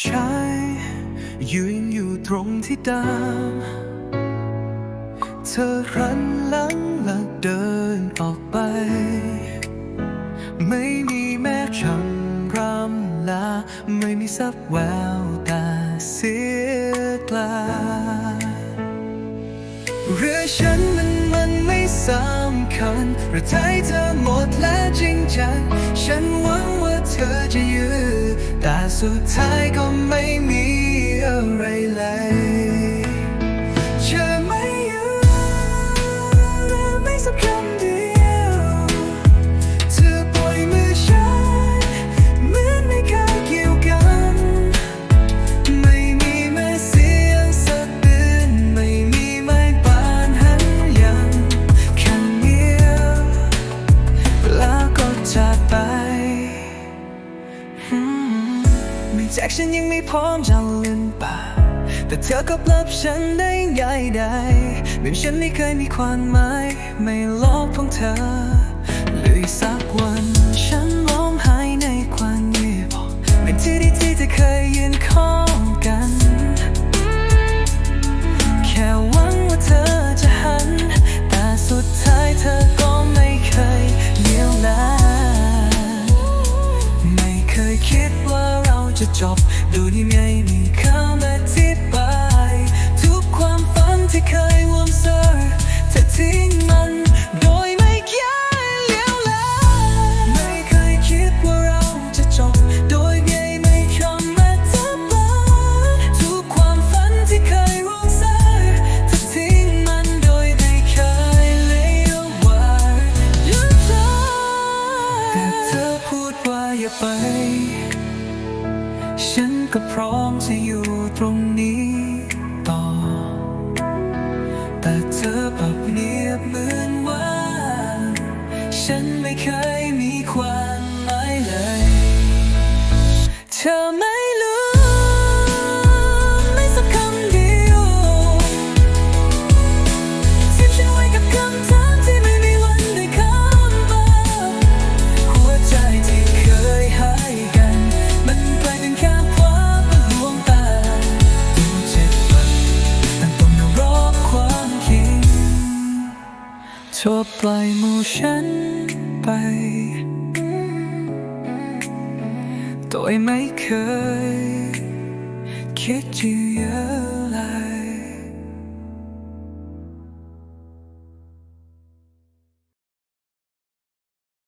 ใช่ยืนอยู่ตรงที่เดิมเธอรันหลังและเดินออกไป ไม่มีแม้คำรำลา ไม่มีสักแววแต่เสียกลาเรือฉันมัน ระทายเธอหมดและจริงจัง ฉันหวังว่าเธอจะยืนแต่สุดท้ายก็ไม่มีอะไรเลย ไม่จากฉันยังไม่พร้อมจะลืมป่าแต่เธอก็ปรับฉันได้ง่ายได้เหมือนฉันไม่เคยมีความหมายไม่ลบของเธอเลยสักวันฉันร้องไห้ในความเงียบเป็นที่ที่ที่จะเคยยืนข้องกัน แค่หวังว่าเธอจะหันแต่สุดท้าย จะจบ ดูที่ไม่มีคำอธิบายทุกความฝันที่เคยหวงเสอเธอทิ้งมันโดยไม่คิดเลี้ยวแลไม่เคยคิดว่าเราจะจบ โดยไม่มีคำอธิบายทุกความฝันที่เคยหวงเสอเธอทิ้งมันโดยไม่เคยเลี้ยวว่ายุดเธอแต่เธอพูดว่าอย่าไป ฉันก็พร้อมจะอยู่ตรงนี้ต่อ แต่เธอปรับเนียบเหมือนว่า ฉันไม่เคยมีความ ธอปล่อยมือฉันไป โดยไม่เคยคิดจะเยอะเลย